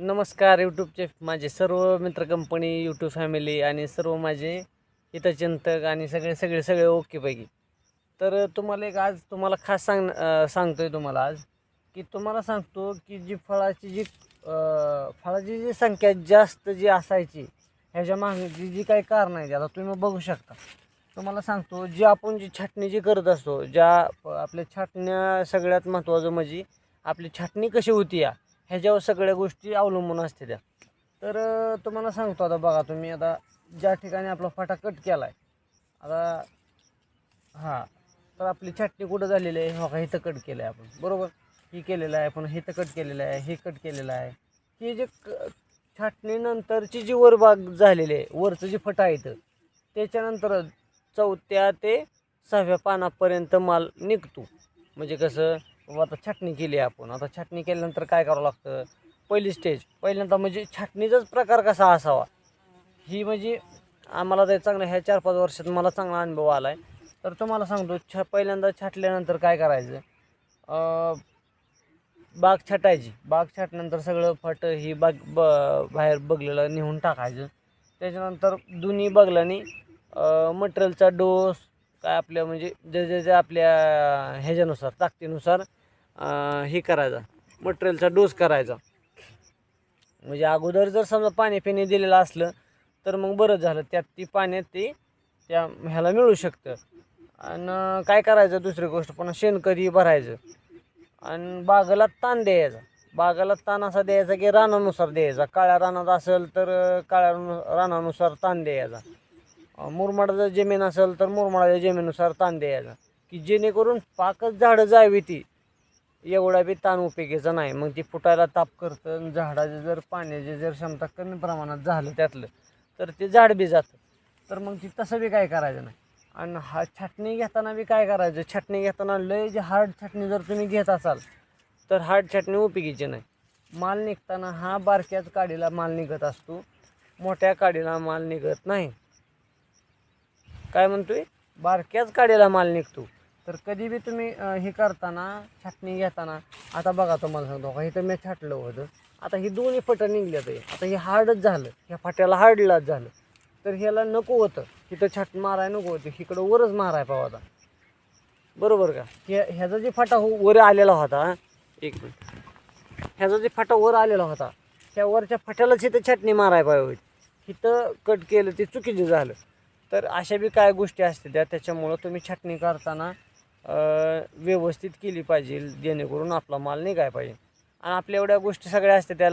नमस्कार यूट्यूबचे माझे सर्व मित्र कंपनी यूट्यूब फॅमिली आणि सर्व माझे हितचिंतक आणि सगळे सगळे सगळे ओकेपैकी तर तुम्हाला एक आज तुम्हाला खास सांग सांगतो आहे तुम्हाला आज की तुम्हाला सांगतो की जी फळाची जी फळाची जी संख्या जास्त जी असायची ह्याच्या मागची जी काही कारण आहे आता तुम्ही बघू शकता. तुम्हाला सांगतो जी आपण जी छाटणी जी करत असतो ज्या आपल्या छाटण्या सगळ्यात महत्त्वाचं म्हणजे आपली छाटणी कशी होती या? ह्याच्यावर सगळ्या गोष्टी अवलंबून असते त्या. तर तुम्हाला सांगतो आता बघा तुम्ही आता ज्या ठिकाणी आपला फाटा कट केला आहे आता हां तर आपली छाटणी कुठं झालेली आहे? हो का इथं कट केलं आहे आपण. बरोबर? ही केलेलं आहे आपण तर कट केलेलं आहे हे कट केलेलं आहे. ही जे क छाटणीनंतरची जी वर बाग झालेली आहे वरचं जे फटा आहे इथं त्याच्यानंतर चौथ्या ते सहाव्या पानापर्यंत माल निघतो. म्हणजे कसं आता छाटणी केली आपण. आता छाटणी केल्यानंतर काय करावं लागतं? पहिली स्टेज पहिल्यांदा म्हणजे छाटणीचाच प्रकार कसा असावा? ही म्हणजे आम्हाला ते चांगलं ह्या चार पाच वर्षात मला चांगला अनुभव आला आहे तर तुम्हाला सांगतो छ पहिल्यांदा छाटल्यानंतर काय करायचं? बाग छाटायची. बाग छाटल्यानंतर सगळं फट ही बाग ब बाहेर बघलेलं नेऊन टाकायचं. त्याच्यानंतर दोन्ही बगलांनी मटेरियलचा डोस काय आपल्या म्हणजे जे जे जे आपल्या ह्याच्यानुसार ताकदीनुसार हे करायचा. मटेरियलचा डोस करायचा. म्हणजे अगोदर जर समजा पाणी पिणे दिलेलं असलं तर मग बरं झालं. त्यात ती पाण्यात ती त्या ह्याला मिळू शकतं. आणि काय करायचं दुसरी गोष्ट? पुन्हा शेणखतही भरायचं. आणि बागाला ताण द्यायचा. बागाला ताण असा द्यायचा की रानानुसार द्यायचा. काळ्या रानात असेल तर काळ्या रानानुसार ताण द्यायचा. अं, मुरमाडाचं जमीन असेल तर मुरमाडाच्या जमिनीनुसार ताण द्यायचा. की जेणेकरून पाकच झाडं जावी ती. एवढा बी ताण उपयोगीचा नाही. मग ती फुटायला ताप करतं आणि झाडाची जर पाण्याची जर क्षमता कमी प्रमाणात झालं त्यातलं तर ते झाड बी जातं. तर मग ती तसं बी काय करायचं नाही. आणि हा छाटणी घेताना बी काय करायचं? छाटणी घेताना लय जे हार्ड छाटणी जर तुम्ही घेत असाल तर हार्ड छाटणी उपयोगीची नाही. माल निघताना हा बारक्याच काडीला माल निघत असतो. मोठ्या काडीला माल निघत नाही. काय म्हणतोय? बारक्याच काडीला माल निघतो. तर कधी बी तुम्ही हे करताना छाटणी घेताना आता बघा तुम्हाला सांगतो का इथं मी छाटलं होतं. आता ही दोन्ही फटं निघल्यात आहे. आता हे हार्डच झालं. ह्या फाट्याला हार्डलाच झालं. तर ह्याला नको होतं. इथं छाट माराय नको होतं. इकडं वरच माराय पाहिजे होता बरोबर का? ह्या ह्याचा जे फाटा हो वर आलेला होता एक मिनिट. ह्याचा जे फाटा वर आलेला होता त्या वरच्या फाट्यालाच इथं छाटणी माराय पाहिजे होती. इथं कट केलं ते चुकीचं झालं. तर अशा बी काय गोष्टी असतील त्या त्याच्यामुळं तुम्ही छाटणी करताना व्यवस्थित केली पाहिजे जेणेकरून आपला माल निघाय पाहिजे. आणि आपल्या एवढ्या गोष्टी सगळ्या असते त्याला